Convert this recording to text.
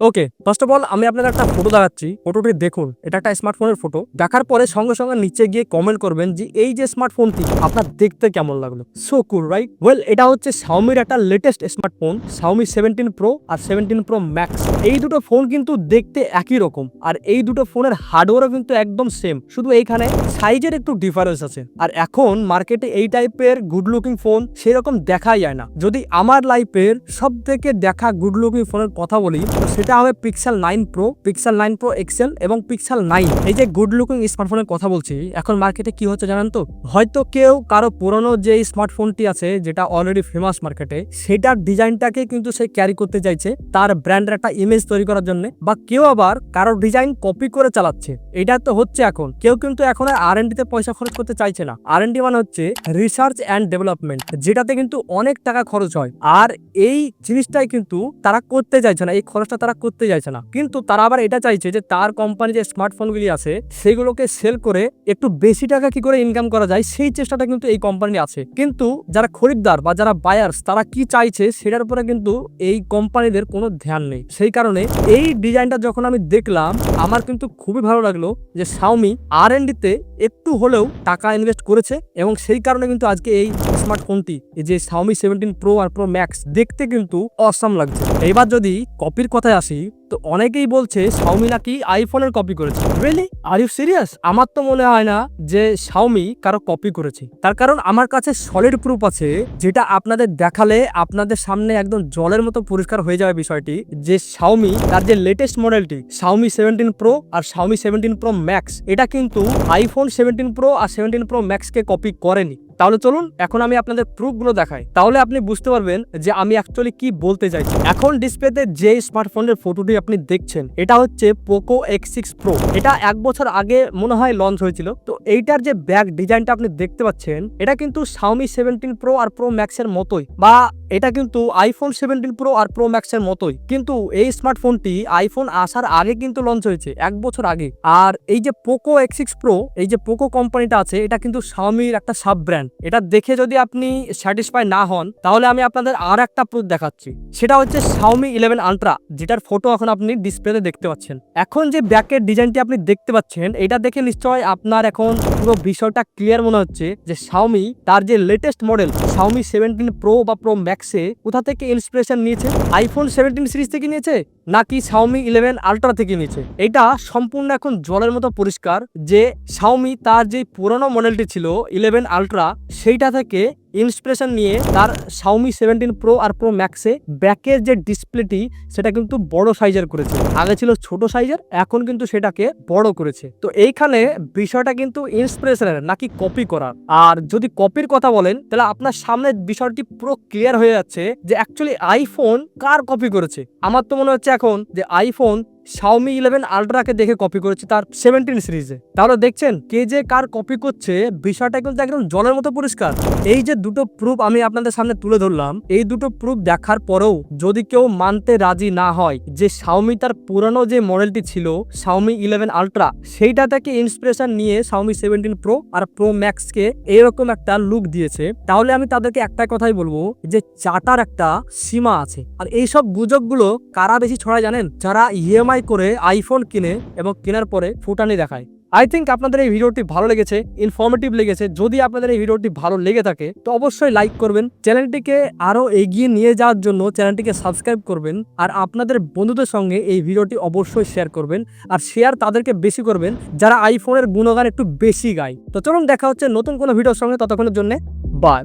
Okay first of all আমি আপনাকে একটা ফটো দেখাচ্ছি। ফটোটি দেখুন, এটা একটা স্মার্টফোনের ফটো দেখার পরে সঙ্গে সঙ্গে নিচে গিয়ে কমেন্ট করবেন যে, এই যে স্মার্টফোনটি আপনার দেখতে কেমন লাগল? সো কুল রাইট ওয়েল এটা হচ্ছে শাওমির একটা latest smartphone Xiaomi seventeen Pro আর সেভেন্টিন প্রো ম্যাক্স এই দুটো ফোন কিন্তু দেখতে একই রকম, আর এই দুটো ফোনের হার্ডওয়্যারও কিন্তু একদম সেম শুধু এইখানে সাইজের একটু ডিফারেন্স আছে। আর এখন মার্কেটে এই টাইপের গুড লুকিং ফোন সেরকম দেখাই যায় না। যদি আমার লাইফের সব থেকে দেখা গুড লুকিং ফোনের কথা বলি সেটা হবে Pixel nine Pro Pixel nine Pro XL এবং পিক্সেল নাইন এই যে গুড লুকিং স্মার্টফোনের কথা বলছি, এখন মার্কেটে কি হচ্ছে জানেন তো? হয়তো কেউ কারও পুরনো যে স্মার্টফোনটি আছে, যেটা অলরেডি ফেমাস মার্কেটে সেটার ডিজাইনটাকে কিন্তু সে ক্যারি করতে চাইছে, তার ব্র্যান্ডের একটা ইমেজ তৈরি করার জন্য, বা কেউ আবার কারও ডিজাইন কপি করে চালাচ্ছে। এটা তো হচ্ছে এখন। কেউ কিন্তু এখন আর এন ডিতে পয়সা খরচ করতে চাইছে না। আর এন ডি মানে হচ্ছে রিসার্চ অ্যান্ড ডেভেলপমেন্ট যেটাতে কিন্তু অনেক টাকা খরচ হয়। আর এই জিনিসটাই কিন্তু তারা করতে চাইছে না, এই খরচটা তারা করতে চাইছে না। কিন্তু তারা আবার এটা চাইছে যে তার কোম্পানি যে স্মার্টফোনগুলি আছে, সেগুলোকে সেল করে একটু বেশি টাকা কি করে ইনকাম করা যায়, সেই চেষ্টাটা কিন্তু এই কোম্পানি আছে। কিন্তু যারা খরিদ্দার বা যারা বায়ার্স তারা কি চাইছে সেটার উপরে কিন্তু এই কোম্পানিদের কোনো ধ্যান নেই। সেই কারণে এই ডিজাইনটা যখন আমি দেখলাম, আমার কিন্তু খুবই ভালো লাগল যে শাওমি আর তে একটু হলেও টাকা ইনভেস্ট করেছে এবং সেই কারণে কিন্তু আজকে এই স্মার্টফোনটি যে শাওমি সেভেন্টিন প্রো আর প্রো ম্যাক্স দেখতে কিন্তু অসাম লাগছে। এবার যদি কপির কথায় আসি sĩ তো অনেকেই বলছে শাওমি নাকি আইফোনের কপি করেছে। রিয়েলি আর ইউ সিরিয়াস আমার তো মনে হয় না যে শাওমি কারও কপি করেছে। তার কারণ আমার কাছে সলিড প্রুফ আছে যেটা আপনাদের দেখালে আপনাদের সামনে একদম জলের মতো পরিষ্কার হয়ে যাবে বিষয়টি যে শাওমি তার যে লেটেস্ট মডেলটি শাওমি সেভেন্টিন প্রো আর শাওমি সেভেন্টিন প্রো ম্যাক্স এটা কিন্তু আইফোন সেভেন্টিন প্রো আর সেভেন্টিন প্রো ম্যাক্সকে কপি করেনি। তাহলে চলুন, এখন আমি আপনাদের প্রুফগুলো দেখাই। তাহলে আপনি বুঝতে পারবেন যে আমি অ্যাকচুয়ালি কি বলতে চাইছি। এখন ডিসপ্লেতে যে স্মার্টফোনের ফটোটি আপনি দেখছেন, এটা হচ্ছে পোকো এক্স সিক্স প্রো এটা এক বছর আগে মনে হয় লঞ্চ হয়েছিল। তো এইটার যে ব্যাক ডিজাইনটা আপনি দেখতে পাচ্ছেন, এটা কিন্তু শাওমি সেভেন্টিন প্রো আর প্রো ম্যাক্সের মতোই। বা এটা কিন্তু আইফোন সেভেন্টিন প্রো আর প্রো ম্যাক্সের মতোই। কিন্তু এই স্মার্টফোনটি আইফোন আসার আগে কিন্তু লঞ্চ হয়েছে, এক বছর আগে। আর এই যে পোকো এক্স সিক্স প্রো এই যে পোকো কোম্পানিটা আছে, এটা কিন্তু শাওমির একটা সাব ব্র্যান্ড এটা দেখে যদি আপনি স্যাটিসফাই না হন, তাহলে আমি আপনাদের আর একটা প্রুফ দেখাচ্ছি। সেটা হচ্ছে শাওমি ইলেভেন আলট্রা যেটার ফটো এখন আপনি ডিসপ্লেতে দেখতে পাচ্ছেন। এখন যে ব্যাকের ডিজাইনটি আপনি দেখতে পাচ্ছেন, এটা দেখে নিশ্চয় আপনার এখন পুরো বিষয়টা ক্লিয়ার মনে হচ্ছে যে শাওমি তার যে latest model Xiaomi seventeen Pro বা প্রো ম্যাক্সে কোথা থেকে ইন্সপিরেশন নিয়েছে? আইফোন সেভেন্টিন সিরিজ থেকে নিয়েছে? নাকি শাওমি ইলেভেন আলট্রা থেকে নিয়েছে? এটা সম্পূর্ণ এখন জলের মতো পরিষ্কার যে শাওমি তার যে পুরনো মডেলটি ছিল ইলেভেন আলট্রা সেইটা থেকে ইন্সপিরেশন নিয়ে তার শাওমি সেভেন্টিন প্রো আর প্রো ম্যাক্সে ব্যাকের যে ডিসপ্লেটি সেটা কিন্তু বড় সাইজের করেছে। আগে ছিল ছোট সাইজের এখন কিন্তু সেটাকে বড় করেছে। তো এইখানে বিষয়টা কিন্তু ইন্সপিরেশনের নাকি কপি করার। আর যদি কপির কথা বলেন, তাহলে আপনার সামনে বিষয়টি পুরো ক্লিয়ার হয়ে যাচ্ছে যে অ্যাকচুয়ালি আইফোন কার কপি করেছে? আমার তো মনে হচ্ছে এখন যে আইফোন শাওমি ইলেভেন আলট্রাকে দেখে কপি করেছে তার সেভেন্টিন সিরিজে তাহলে দেখছেন, কে যে কার কপি করছে, বিষয়টা কিন্তু একদম জলের মতো পরিষ্কার। এই যে দুটো প্রুফ আমি আপনাদের সামনে তুলে ধরলাম, এই দুটো প্রুফ দেখার পরেও যদি কেউ মানতে রাজি না হয় যে শাওমি তার পুরানো যে মডেলটি ছিল শাওমি ইলেভেন আলট্রা সেইটা থেকে ইন্সপিরেশন নিয়ে শাওমি সেভেন্টিন প্রো আর প্রো ম্যাক্সকে এরকম একটা লুক দিয়েছে, তাহলে আমি তাদেরকে একটা কথাই বলব যে চাটার একটা সীমা আছে। আর এইসব গুজবগুলো কারা বেশি ছড়ায় জানেন? যারা ইএমআই করে আইফোন কিনে এবং কেনার পরে ফুটানি দেখায়। আই থিঙ্ক আপনাদের এই ভিডিওটি ভালো লেগেছে ইনফর্মেটিভ লেগেছে। যদি আপনাদের এই ভিডিওটি ভালো লেগে থাকে, তো অবশ্যই লাইক করবেন। চ্যানেলটিকে আরও এগিয়ে নিয়ে যাওয়ার জন্য চ্যানেলটিকে সাবস্ক্রাইব করবেন। আর আপনাদের বন্ধুদের সঙ্গে এই ভিডিওটি অবশ্যই শেয়ার করবেন। আর শেয়ার তাদেরকে বেশি করবেন, যারা আইফোনের গুণগান একটু বেশি গায়। তো চলুন দেখা হচ্ছে নতুন কোনো ভিডিওর সঙ্গে। ততক্ষণের জন্য বাই